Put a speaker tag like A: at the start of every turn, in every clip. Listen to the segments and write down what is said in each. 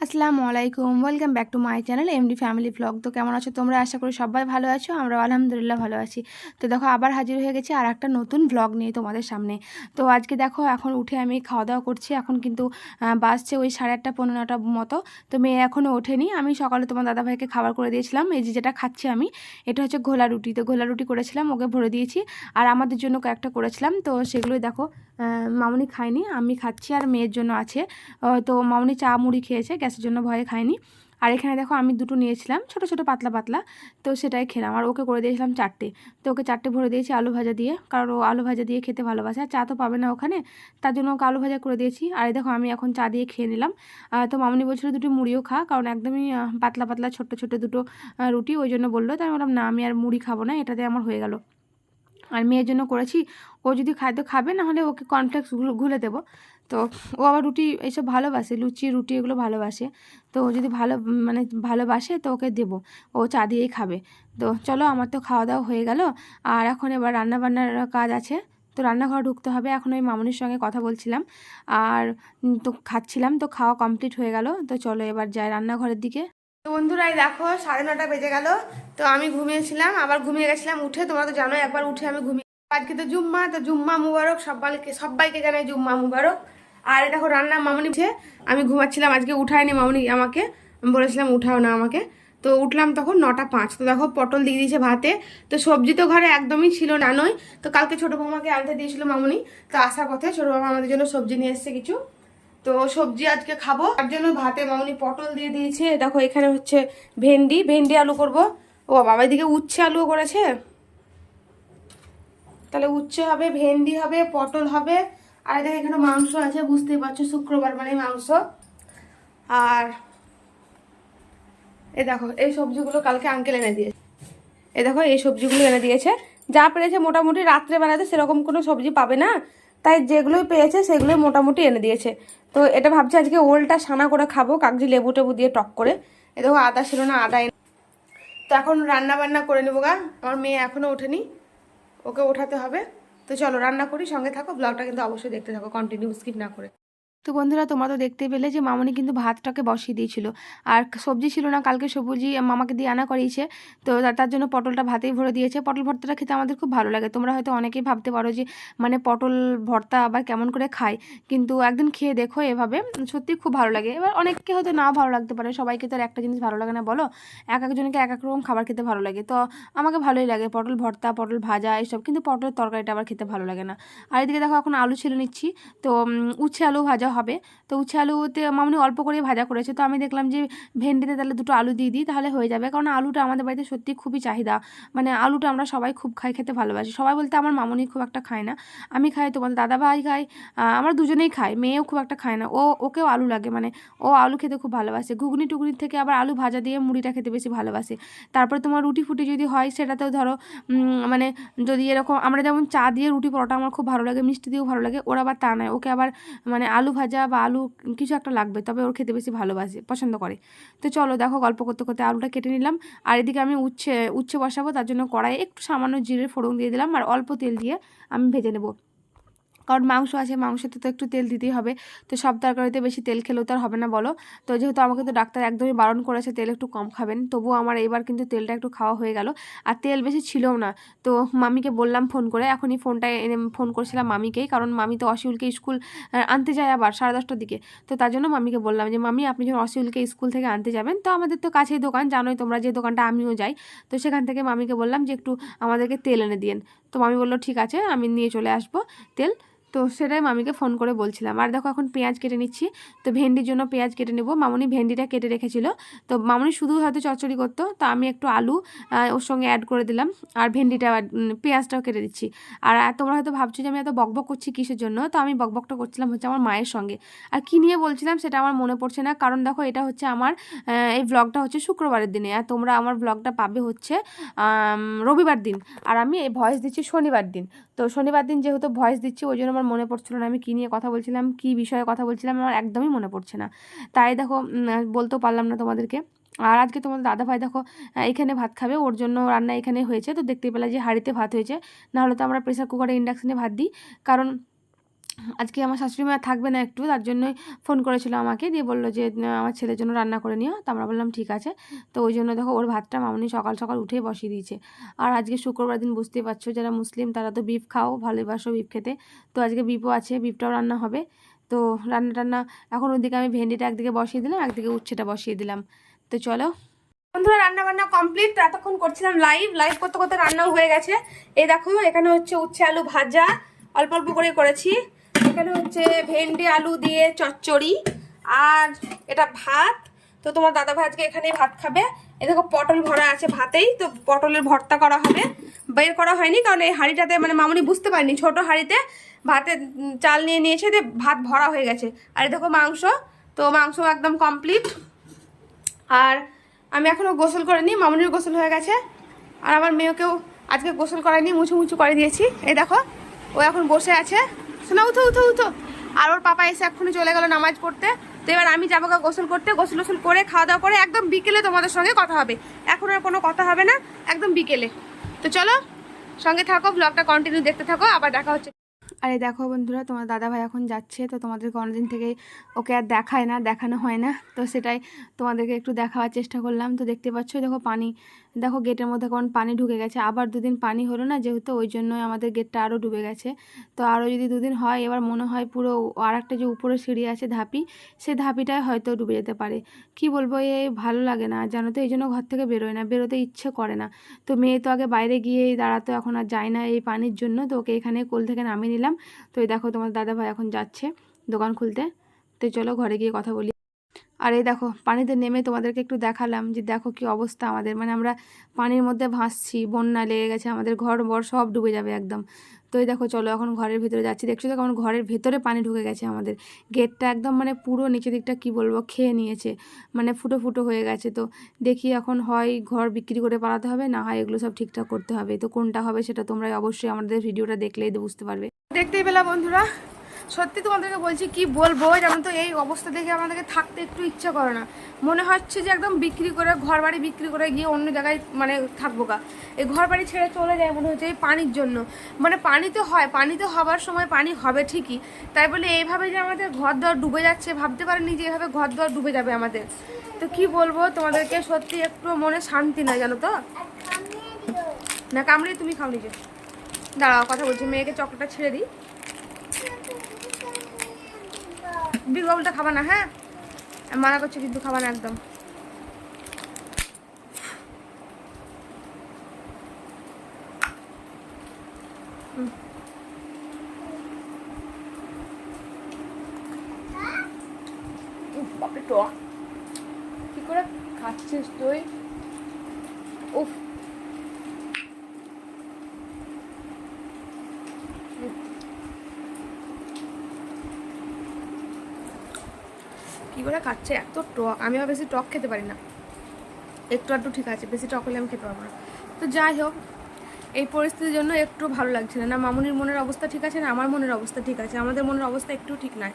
A: আসসালামু আলাইকুম। Welcome back to my channel MD family blog তো কেমন আছো তোমরা? আশা করি সবাই ভালো আছো আমরা আলহামদুলিল্লাহ ভালো আছি। তো দেখো, আবার হাজির হয়ে গেছি আর একটা নতুন ব্লগ নিয়ে তোমাদের সামনে। তো আজকে দেখো, এখন উঠে আমি খাওয়া দাওয়া করছি। এখন কিন্তু বাজছে ওই সাড়ে আটটা পনেরো নটা মতো। তো মেয়ে এখনও ওঠেনি। আমি সকালে তোমার দাদাভাইকে খাবার করে দিয়েছিলাম। এই যে যেটা খাচ্ছি আমি, এটা হচ্ছে ঘোলা রুটি। তো ঘোলা রুটি করেছিলাম, ওকে ভরে দিয়েছি। আর আমাদের জন্য কয়েকটা করেছিলাম। তো সেগুলোই দেখো মামুনি খায়নি, আমি খাচ্ছি আর মেয়ের জন্য আছে। তো মামনি চা মুড়ি খেয়েছে, গ্যাসের জন্য ভয়ে খায়নি। আর এখানে দেখো আমি দুটো নিয়েছিলাম, ছোট ছোট পাতলা পাতলা, তো সেটাই খেলাম। আর ওকে করে দিয়েছিলাম চারটে, তো ওকে চারটে ভরে দিয়েছি আলু ভাজা দিয়ে, কারণ ও আলু ভাজা দিয়ে খেতে ভালোবাসে, আর চা তো পাবে না ওখানে, তার জন্য ওকে আলু ভাজা করে দিয়েছি। আর দেখো আমি এখন চা দিয়ে খেয়ে নিলাম। তো মামনি বলছিল দুটো মুড়িও খা, কারণ একদমই পাতলা পাতলা, ছোট্ট ছোট্ট দুটো রুটি, ওই জন্য বলল। তাই আমি বললাম, না, আমি আর মুড়ি খাব না, এটাতে আমার হয়ে গেল। আর মেয়ের জন্য করেছি। ও যদি খায় তো খাবে না হলে ওকে কর্নফ্লেক্স গুলে দেবো। তো ও আবার রুটি এইসব ভালোবাসে, লুচি, রুটি এগুলো ভালোবাসে। তো ও যদি ভালো মানে ভালোবাসে, তো ওকে দেবো। ও চা দিয়েই খাবে। তো চলো, আমার তো খাওয়া দাওয়া হয়ে গেল। আর এখন এবার রান্নাবান্নার কাজ আছে। তো রান্নাঘর ঢুকতে হবে। এখন ওই মামুনির সঙ্গে কথা বলছিলাম। আর তো খাচ্ছিলাম, তো খাওয়া কমপ্লিট হয়ে গেল। তো চলো, এবার যাই রান্নাঘরের দিকে। তো বন্ধুরা, এই দেখো, সাড়ে নটা বেজে গেল। তো আমি ঘুমিয়েছিলাম, আবার ঘুমিয়ে গেছিলাম উঠে, তোমরা তো জানো একবার উঠে আমি ঘুমিয়ে আজকে তো জুম্মা তো জুম্মা মুবারক, সবাইকে সবাইকে জানাই জুম্মা মুবারক। আর দেখো, রান্না মামনি উঠে, আমি ঘুমাচ্ছিলাম, আজকে উঠায়নি মামনি আমাকে। আমি বলেছিলাম, উঠাও না আমাকে। তো উঠলাম তখন নটা পাঁচ। তো দেখো, পটল দিয়ে দিয়েছে ভাতে। তো সবজি তো ঘরে একদমই ছিল না, নয়। তো কালকে ছোটো বৌমাকে আনতে দিয়েছিল মামনি। তো আসার পথে ছোটো বৌমা আমাদের জন্য সবজি নিয়ে এসছে কিছু। তো সবজি আজকে খাব। তার জন্য ভাতে মামনি পটল দিয়ে দিয়েছে। দেখো, এখানে হচ্ছে ভেন্ডি। ভেন্ডি আলু করব। ও বাবা, এদিকে উচ্ছে আলুও করেছে। তাহলে উচ্ছে হবে, ভেন্ডি হবে, পটল হবে। আর এদিকে এখানে মাংস আছে, বুঝতেই পারছ, শুক্রবার মানে মাংস। আর এ দেখো, এই সবজিগুলো কালকে আঙ্কেল এনে দিয়েছে। এ দেখো, এই সবজিগুলো এনে দিয়েছে। যা পেরেছে মোটামুটি রাত্রে বেলাতে সেরকম কোনো সবজি পাবে না। তাই যেগুলোই পেয়েছে সেগুলোই মোটামুটি এনে দিয়েছে। তো এটা ভাবছি আজকে ওলটা সানা করে খাব, কাগজি লেবু টেবু দিয়ে টক করে। এ দেখো আদা ছিল না, আদা এনে- তো এখন রান্না বান্না করে নেব গা। আমার মেয়ে এখনও ওঠেনি, ওকে ওঠাতে হবে। তো চলো রান্না করি, সঙ্গে থাকো, ব্লগটা কিন্তু অবশ্যই দেখতে থাকো কন্টিনিউ স্কিপ না করে। তো বন্ধুরা, তোমরা তো দেখতে পেলে যে মামনি কিন্তু ভাতটাকে বসিয়ে দিয়েছিল। আর সবজি ছিল না, কালকে সবজি মামাকে দিয়ে আনা করিয়েছে। তো তার জন্য পটলটা ভাতেই ভরে দিয়েছে। পটল ভর্তাটা খেতে আমাদের খুব ভালো লাগে। তোমরা হয়তো অনেকেই ভাবতে পারো যে মানে পটল ভর্তা আবার কেমন করে খায়। কিন্তু একদিন খেয়ে দেখো এভাবে সত্যি খুব ভালো লাগে। এবার অনেককে হয়তো না ভালো লাগতে পারে। সবাইকে তো আর একটা জিনিস ভালো লাগে না, বলো? এক একজনকে এক এক রকম খাবার খেতে ভালো লাগে। তো আমাকে ভালোই লাগে পটল ভর্তা, পটল ভাজা, এসব। কিন্তু পটলের তরকারিটা আবার খেতে ভালো লাগে না। আর এদিকে দেখো, এখন আলু ছিল নিচ্ছি। তো, উচ্ছে আলু ভাজা হবে। তো উচ্ছে আলুতে মামনি অল্প করে ভাজা করেছে। তো আমি দেখলাম যে ভেন্ডিতে তাহলে দুটো আলু দিয়ে দিই, তাহলে হয়ে যাবে। কারণ আলুটা আমাদের বাড়িতে সত্যি খুবই চাহিদা। মানে আলুটা আমরা সবাই খুব খাই, খেতে ভালোবাসি। সবাই বলতে আমার মামনি খুব একটা খায় না। আমি খাই, তোমাদের দাদা ভাই খাই আমরা দুজনেই খাই, মেয়েও খুব একটা খায় না। ও, ওকেও আলু লাগে মানে ও আলু খেতে খুব ভালোবাসে। ঘুগনি টুগনির থেকে আবার আলু ভাজা দিয়ে মুড়িটা খেতে বেশি ভালোবাসে। তারপরে তোমার রুটি ফুটি যদি হয়, সেটাতেও ধরো মানে যদি এরকম, আমরা যেমন চা দিয়ে রুটি পরোটা আমার খুব ভালো লাগে, মিষ্টি দিয়েও ভালো লাগে, ওরা আবার তা নয় ওকে আবার মানে আলু ভাজা বা আলু কিছু একটা লাগবে, তবে ওর খেতে বেশি ভালোবাসে, পছন্দ করে। তো চলো দেখো গল্প করতে করতে আলুটা কেটে নিলাম। আর এদিকে আমি উচ্ছে উচ্ছে বসাবো, তার জন্য কড়াইয়ে একটু সামান্য জিরে ফোড়ন দিয়ে দিলাম, আর অল্প তেল দিয়ে আমি ভেজে নেব। কারণ মাংস আছে, মাংসতে তো একটু তেল দিতেই হবে। তো সব তরকারিতে বেশি তেল খেলেও তো আর হবে না বলো। তো যেহেতু আমাকে তো ডাক্তার একদমই বারণ করেছে, তেল একটু কম খাবেন। তবুও আমার এবার কিন্তু তেলটা একটু খাওয়া হয়ে গেল। আর তেল বেশি ছিলও না। তো মামিকে বললাম ফোন করে, এখনই ফোনটা এনে ফোন করেছিলাম মামিকেই। কারণ মামি তো অসিউলকে স্কুল আনতে যায় আবার সাড়ে দশটার দিকে। তো তার জন্য মামিকে বললাম যে, মামি, আপনি যখন অসিউলকে স্কুল থেকে আনতে যাবেন, তো আমাদের তো কাছেই দোকান, জানোই তোমরা যে দোকানটা আমিও যাই। তো সেখান থেকে মামিকে বললাম যে, একটু আমাদেরকে তেল এনে দিয়েন। তো মামি বলল, ঠিক আছে, আমি নিয়ে চলে আসব তেল। তো সেটাই মামিকে ফোন করে বলছিলাম। আর দেখো এখন পেঁয়াজ কেটে নিচ্ছি, তো ভেন্ডির জন্য পেঁয়াজ কেটে নেব। মামনি ভেন্ডিটা কেটে রেখেছিল। তো মামনি শুধু হয়তো চচ্চড়ি করতো, তো আমি একটু আলু ওর সঙ্গে অ্যাড করে দিলাম। আর ভেন্ডিটা পেঁয়াজটাও কেটে দিচ্ছি। আর তোমরা হয়তো ভাবছ যে আমি এত বকবক করছি কিসের জন্য? তো আমি বকবকটা করছিলাম হচ্ছে আমার মায়ের সঙ্গে। আর কী নিয়ে বলছিলাম সেটা আমার মনে পড়ছে না, কারণ দেখো এটা হচ্ছে আমার এই ব্লগটা হচ্ছে শুক্রবারের দিনে। আর তোমরা আমার ব্লগটা পাবে হচ্ছে রবিবার দিন। আর আমি এই ভয়েস দিচ্ছি শনিবার দিন। তো শনিবার দিন যেহেতু ভয়েস দিচ্ছি, ওই জন্য আমার মনে পড়ছিল না, আমি কী নিয়ে কথা বলছিলাম, কি বিষয়ে কথা বলছিলাম, আমার একদমই মনে পড়ছে না। তাই দেখো বলতেও পারলাম না তোমাদেরকে। আর আজকে তোমাদের দাদা ভাই দেখো এখানে ভাত খাবে, ওর জন্য রান্না এখানে হয়েছে, তো দেখতে পেলাম যে হাঁড়িতে ভাত হয়েছে। নাহলে তো আমরা প্রেসার কুকারে ইন্ডাকশানে ভাত দিই, কারণ আজকে আমার শাশুড়ি মা থাকবে না একটু, তার জন্যই ফোন করেছিল আমাকে, দিয়ে বলল যে আমার ছেলের জন্য রান্না করে নিও। তো আমরা বললাম, ঠিক আছে। তো ওই জন্য দেখো, ওর ভাতটা মামনি সকাল সকাল উঠেই বসিয়ে দিয়েছে। আর আজকে শুক্রবার দিন বুঝতেই পারছ, যারা মুসলিম, তারা তো বিফ খাও, ভালোবাসো বিফ খেতে। তো আজকে বিফও আছে বিফটাও রান্না হবে। তো রান্না টান্না, এখন ওদিকে আমি ভেন্ডিটা একদিকে বসিয়ে দিলাম, একদিকে উচ্ছেটা বসিয়ে দিলাম। তো চলো। বন্ধুরা রান্না বান্না কমপ্লিট এতক্ষণ করছিলাম লাইভ লাইভ করতে করতে রান্নাও হয়ে গেছে। এই দেখো, এখানে হচ্ছে উচ্ছে আলু ভাজা। অল্প অল্প করে করেছি। এখানে হচ্ছে ভেন্ডি, আলু দিয়ে চচ্চড়ি আর এটা ভাত। তো তোমার দাদা ভাই আজকে এখানেই ভাত খাবে। এ দেখো, পটল ভরা আছে ভাতেই, তো পটলের ভর্তা করা হবে। বের করা হয়নি, কারণ এই হাঁড়িটাতে মানে মামুনি বুঝতে পারিনি, ছোট হাঁড়িতে ভাতে চাল নিয়ে নিয়েছে, দিয়ে ভাত ভরা হয়ে গেছে। আর দেখো মাংস, তো মাংস একদম কমপ্লিট আর আমি এখনও গোসল করিনি, মামুনির গোসল হয়ে গেছে। আর আমার মেয়েকেও আজকে গোসল করাইনি মুছু মুছু করে দিয়েছি। এই দেখো, ও এখন বসে আছে। শোনা, উঠো উঠো উঠো। আর ওর পাপা এসে এক্ষুনি চলে গেল নামাজ পড়তে। তো এবার আমি যাব গোসল করতে, গোসল গোসল করে, খাওয়া দাওয়া করে একদম বিকেলে তোমাদের সঙ্গে কথা হবে। এখন আর কোনো কথা হবে না, একদম বিকেলে। তো চলো, সঙ্গে থাকো ব্লগটা কন্টিনিউ দেখতে থাকো, আবার দেখা হচ্ছে। আরে দেখো বন্ধুরা, তোমার দাদা ভাই এখন যাচ্ছে, তো তোমাদেরকে অনেকদিন থেকে ওকে আর দেখায় না, দেখানো হয় না। তো সেটাই তোমাদেরকে একটু দেখাবার চেষ্টা করলাম। তো দেখতে পাচ্ছ, দেখো পানি দেখো গেটের মধ্যে কেমন পানি ঢুকে গেছে। আবার দুদিন পানি হলো না যেহেতু, ওই জন্যই আমাদের গেটটা আরও ডুবে গেছে। তো আরও যদি দুদিন হয়, এবার মনে হয় পুরো আর একটা যে উপরে সিঁড়ি আছে ধাপি সেই ধাপিটায় হয়তো ডুবে যেতে পারে। কি বলব, এ ভালো লাগে না। জানো তো, এই জন্য ঘর থেকে বেরোয় না, বেরোতে ইচ্ছে করে না। তো মেয়ে তো আগে বাইরে গিয়ে দাঁড়াতো এখন আর যায় না এই পানির জন্য। তো ওকে এখানে কোল থেকে নামিয়ে নিলাম। তো এই দেখো তোমার দাদা ভাই এখন যাচ্ছে দোকান খুলতে। তো চলো ঘরে গিয়ে কথা বলি। আর এই দেখো, পানিতে নেমে তোমাদেরকে একটু দেখালাম যে দেখো কি অবস্থা আমাদের। মানে আমরা পানির মধ্যে ভাসছি, বন্যা লেগে গেছে, আমাদের ঘর বর সব ডুবে যাবে একদম। তো এই দেখো, চলো এখন ঘরের ভিতরে যাচ্ছি। দেখছ তো কেমন ঘরের ভেতরে পানি ঢুকে গেছে আমাদের। গেটটা একদম মানে পুরো নিচের দিকটা কি বলব, খেয়ে নিয়েছে। মানে ফুটো ফুটো হয়ে গেছে। তো দেখি এখন হয় ঘর বিক্রি করে পালাতে হবে, না হয় এগুলো সব ঠিকঠাক করতে হবে। তো কোনটা হবে সেটা তোমরা অবশ্যই আমাদের ভিডিওটা দেখলেই বুঝতে পারবে। দেখতেই পেলা বন্ধুরা সত্যি তোমাদেরকে বলছি কি বলব যেমন তো? এই অবস্থা দেখে আমাদেরকে থাকতে একটু ইচ্ছা করে না। মনে হচ্ছে যে একদম বিক্রি করে ঘর বাড়ি বিক্রি করে গিয়ে অন্য জায়গায় মানে থাকব গা। এই ঘর বাড়ি ছেড়ে চলে যায় মনে হচ্ছে এই পানির জন্য। মানে পানি তো হয় পানি তো হবার সময় পানি হবে ঠিকই। তাই বলে এইভাবে যে আমাদের ঘর দর ডুবে যাচ্ছে ভাবতে পারেনি যে এভাবে ঘর দর ডুবে যাবে আমাদের। তো কি বলব তোমাদেরকে সত্যি একটু মনে শান্তি নয় জানো তো? না কামড়ে তুমি খাও নিজে। দাঁড়াও কথা বলছি মেয়েকে চকলেটটা ছেড়ে দিই। বিগ খাবা না হ্যাঁ? মানা করছি কিন্তু খাবা না একদম। কি করে খাচ্ছিস তুই? কি করে খাচ্ছে, এত টক, আমি আবার বেশি টক খেতে পারি না। একটু একটু ঠিক আছে, বেশি টক হলে আমি খেতে পারব না। তো যাই হোক, এই পরিস্থিতির জন্য একটু ভালো লাগছে না। না, মামুনির মনের অবস্থা ঠিক আছে, না, আমার মনের অবস্থা ঠিক আছে। আমাদের মনের অবস্থা একটু ঠিক নয়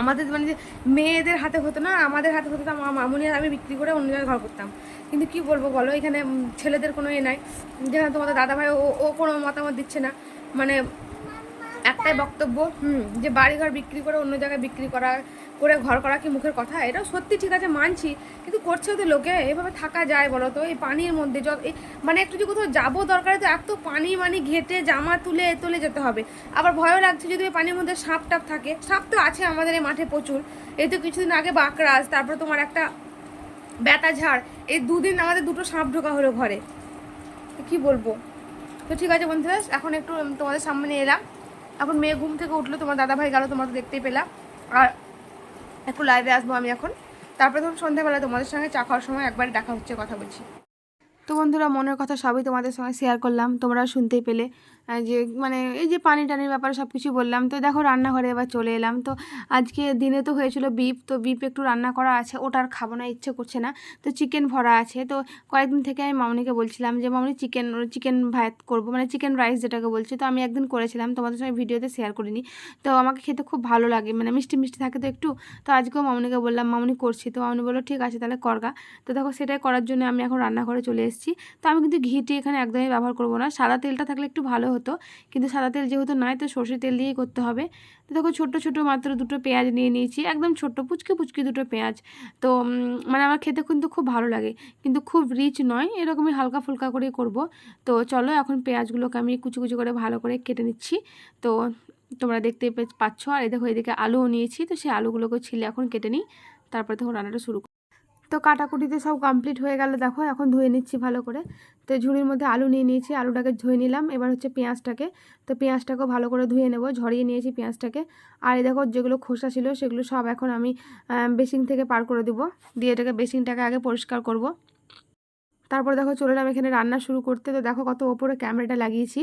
A: আমাদের মানে যে মেয়েদের হাতে হতো না, আমাদের হাতে হতো আমার মামুনি আর আমি বিক্রি করে অন্য জায়গায় ঘর করতাম। কিন্তু কি বলব বলো, এখানে ছেলেদের কোনো এ নাই। যেখানে তোমাদের দাদা ভাই ও ও কোনো মতামত দিচ্ছে না। মানে একটাই বক্তব্য, হুম, যে বাড়িঘর বিক্রি করে, অন্য জায়গায় বিক্রি করা, করে ঘর করা কি মুখের কথা? এটাও সত্যি ঠিক আছে, মানছি। কিন্তু করছেও তো লোকে, এভাবে থাকা যায় বলো তো? এই পানির মধ্যে যত মানে একটু যদি কোথাও যাব দরকারে তো এত পানি মানি ঘেটে, জামা তুলে তুলে যেতে হবে। আবার ভয়ও লাগছে যদি ওই পানির মধ্যে সাপ টাপ থাকে। সাপ তো আছে আমাদের এই মাঠে প্রচুর। এই তো কিছুদিন আগে বাঁকড়াস, তারপরে তোমার একটা বেতা ঝাড়। এই দুদিন আমাদের দুটো সাপ ঢোকা হলো ঘরে। কি বলব? তো ঠিক আছে বন্ধুরা, এখন একটু তোমাদের সামনে এলাম। এখন মেয়ে ঘুম থেকে উঠল, তোমার দাদা ভাই গেল, তোমার তো দেখতেই পেলাম। আর একটু লাইভে আসব আমি এখন। তারপরে ধরুন সন্ধ্যাবেলা তোমাদের সঙ্গে চা খাওয়ার সময় একবার দেখা হচ্ছে, কথা বলছি। তো বন্ধুরা, মনের কথা সবই তোমাদের সঙ্গে শেয়ার করলাম। তোমরা শুনতেই পেলে। যে মানে এই যে পানি টানির ব্যাপারে সব কিছু বললাম, তো দেখো রান্নাঘরে এবার চলে এলাম। তো আজকে দিনে তো হয়েছিল বিপ তো বিপ একটু রান্না করা আছে, ওটা আর খাব না, ইচ্ছে করছে না। তো চিকেন ভরা আছে। তো কয়েকদিন থেকে আমি মামনিকে বলছিলাম যে, মামনি চিকেন চিকেন ভাত করব। মানে চিকেন রাইস যেটাকে বলছি। তো আমি একদিন করেছিলাম, তোমাদের সঙ্গে ভিডিওতে শেয়ার করিনি। তো আমাকে খেতে খুব ভালো লাগে মানে মিষ্টি মিষ্টি থাকে তো একটু। তো আজকেও মামনিকে বললাম, মামনি করছি। তো মামনি বলল, ঠিক আছে, তাহলে করগা। তো দেখো সেটাই করার জন্য আমি এখন রান্নাঘরে চলে এসেছি। তো আমি কিন্তু ঘিটি এখানে একদমই ব্যবহার করব না। সাদা তেলটা থাকলে একটু ভালো হতো। কিন্তু সাদা তেল যেহেতু নয় তো সর্ষের তেল দিয়েই করতে হবে। তো দেখো ছোট্ট ছোটো মাত্র দুটো পেঁয়াজ নিয়ে নিয়েছি। একদম ছোট্ট, পুচকে পুচকে দুটো পেঁয়াজ। তো মানে আমার খেতে কিন্তু খুব ভালো লাগে। কিন্তু খুব রিচ নয়, এরকমই হালকা ফুলকা করেই করব। তো চলো এখন পেঁয়াজগুলোকে আমি কুচি কুচি করে ভালো করে কেটে নিচ্ছি। তো তোমরা দেখতে পাচ্ছ। আর এই দেখো এদিকে আলুও নিয়েছি। তো সেই আলুগুলোকে ছিলে এখন কেটে নিই। তারপরে তখন রান্নাটা শুরু করি। তো কাটাকুটিতে সব কমপ্লিট হয়ে গেল, দেখো এখন ধুয়ে নিচ্ছি ভালো করে। তো ঝুড়ির মধ্যে আলু নিয়ে নিয়েছি, আলুটাকে ধুয়ে নিলাম। এবার হচ্ছে পেঁয়াজটাকে, তো পেঁয়াজটাকেও ভালো করে ধুয়ে নেব, ঝরিয়ে নিয়েছি পেঁয়াজটাকে। আর এই দেখো যেগুলো খোসা ছিল সেগুলো সব এখন আমি বেসিন থেকে পার করে দেবো। দিয়ে এটাকে বেসিনটাকে আগে পরিষ্কার করব। তারপর দেখো চলে এলাম এখানে রান্না শুরু করতে। তো দেখো কত ওপরে ক্যামেরাটা লাগিয়েছি।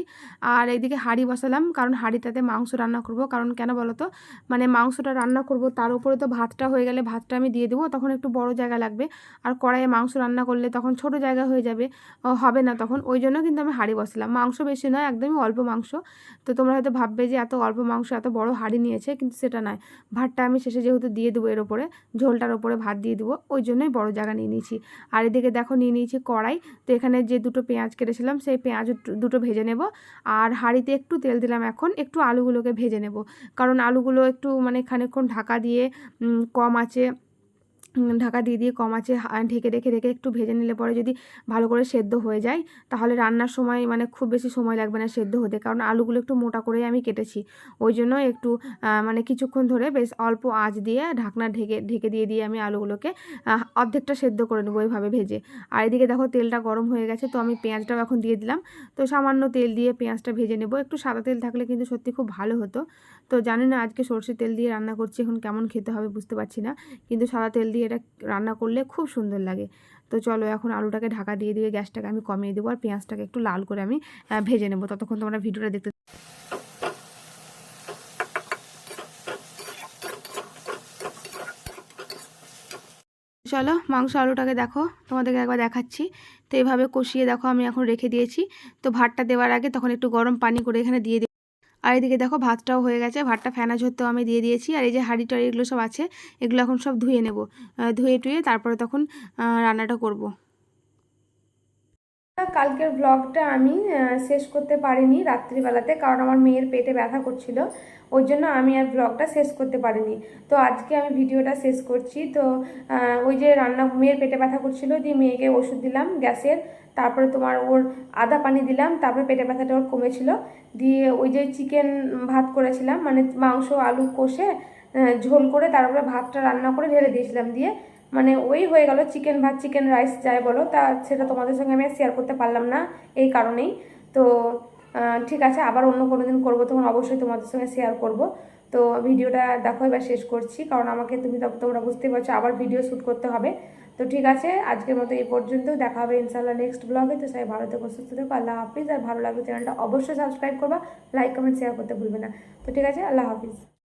A: আর এইদিকে হাঁড়ি বসালাম, কারণ হাঁড়িটাতে মাংস রান্না করব। কারণ কেন বলো তো মানে মাংসটা রান্না করব, তার উপরে তো ভাতটা হয়ে গেলে ভাতটা আমি দিয়ে দেবো, তখন একটু বড় জায়গা লাগবে। আর কড়াইয়ে মাংস রান্না করলে তখন ছোট জায়গা হয়ে যাবে হবে না তখন। ওই জন্য কিন্তু আমি হাঁড়ি বসালাম। মাংস বেশি নয়, একদমই অল্প মাংস। তো তোমরা হয়তো ভাববে যে এত অল্প মাংস, এত বড় হাঁড়ি নিয়েছে, কিন্তু সেটা নয়। ভাতটা আমি শেষে যেহেতু দিয়ে দেবো এর ওপরে ঝোলটার ওপরে ভাত দিয়ে দেবো, ওই জন্যই বড় জায়গা নিয়ে নিয়েছি। আর এদিকে দেখো নিয়ে নিয়েছি কড়াই। তো এখানে যে দুটো পেঁয়াজ কেটেছিলাম, সেই পেঁয়াজ দুটো ভেজে নেব। আর হাঁড়িতে একটু তেল দিলাম এখন, একটু আলুগুলোকে ভেজে নেব। কারণ আলুগুলো একটু মানে খানিকক্ষণ ঢাকা দিয়ে কম আছে। ঢাকা দিয়ে দিয়ে কম আছে ঢেকে রেখে রেখে একটু ভেজে নিলে পরে যদি ভালো করে সেদ্ধ হয়ে যায়, তাহলে রান্নার সময় মানে খুব বেশি সময় লাগবে না সেদ্ধ হতে। কারণ আলুগুলো একটু মোটা করেই আমি কেটেছি। ওই জন্য একটু মানে কিছুক্ষণ ধরে বেশ অল্প আঁচ দিয়ে ঢাকনা ঢেকে ঢেকে দিয়ে দিয়ে আমি আলুগুলোকে অর্ধেকটা সেদ্ধ করে নেব এইভাবে ভেজে। আর এদিকে দেখো তেলটা গরম হয়ে গেছে, তো আমি পেঁয়াজটাও এখন দিয়ে দিলাম। তো সামান্য তেল দিয়ে পেঁয়াজটা ভেজে নেব। একটু সাদা তেল থাকলে কিন্তু সত্যি খুব ভালো হতো। তো জানি না আজকে সর্ষের তেল দিয়ে রান্না করছি, এখন কেমন খেতে হবে বুঝতে পারছি না। কিন্তু সাদা তেল দিয়ে এটা রান্না করলে খুব সুন্দর লাগে। তো চলো এখন আলুটাকে ঢাকা দিয়ে দিয়ে গ্যাসটাকে আমি কমিয়ে দেবো আর পেঁয়াজটাকে একটু লাল করে আমি ভেজে নেব। ততক্ষণ তোমরা ভিডিওটা দেখতে চলো মাংস আলুটাকে দেখো, তোমাদেরকে একবার দেখাচ্ছি। তো এইভাবে কষিয়ে দেখো, আমি এখন রেখে দিয়েছি। তো ভাতটা দেওয়ার আগে তখন একটু গরম পানি করে এখানে দিয়ে আর এদিকে দেখো ভাতটাও হয়ে গেছে, ভাতটা ফ্যানা ঝরতেও আমি দিয়ে দিয়েছি, আর এই যে হাঁড়ি টাড়ি এগুলো সব আছে, এগুলো এখন সব ধুয়ে নেব। ধুয়ে টুয়ে তারপরে তখন রান্নাটা করব। কালকের ব্লগটা আমি শেষ করতে পারিনি রাত্রিবেলাতে কারণ আমার মেয়ের পেটে ব্যথা করছিল। ওই জন্য আমি আর ব্লগটা শেষ করতে পারিনি। তো আজকে আমি ভিডিওটা শেষ করছি। তো ওই যে রান্না, মেয়ের পেটে ব্যথা করছিল, দিয়ে মেয়েকে ওষুধ দিলাম গ্যাসের। তারপরে তোমার ওর আদা পানি দিলাম, তারপরে পেটে ব্যথাটা ওর কমেছিল। দিয়ে ওই যে চিকেন ভাত করেছিলাম মানে মাংস, আলু কষে ঝোল করে তারপরে ভাতটা রান্না করে ঢেলে দিয়েছিলাম। দিয়ে মানে ওই হয়ে গেল চিকেন ভাত, চিকেন রাইস, যাই বলো। তা সেটা তোমাদের সঙ্গে আমি শেয়ার করতে পারলাম না এই কারণেই। তো ঠিক আছে, আবার অন্য কোনো দিন করব, তখন অবশ্যই তোমাদের সঙ্গে শেয়ার করব। তো ভিডিওটা দেখো, এবার শেষ করছি, কারণ আমাকে তুমি তোমরা বুঝতেই পারছ, আবার ভিডিও শ্যুট করতে হবে। তো ঠিক আছে, আজকের মতো এই পর্যন্ত দেখা হবে ইনশাল্লাহ নেক্সট ব্লগে তো সবাই ভালো থেকো, সুস্থ থেকো, আল্লাহ হাফিজ। আর ভালো লাগবে চ্যানেলটা অবশ্যই সাবস্ক্রাইব করবা লাইক কমেন্ট শেয়ার করতে ভুলবে না। তো ঠিক আছে, আল্লাহ হাফিজ।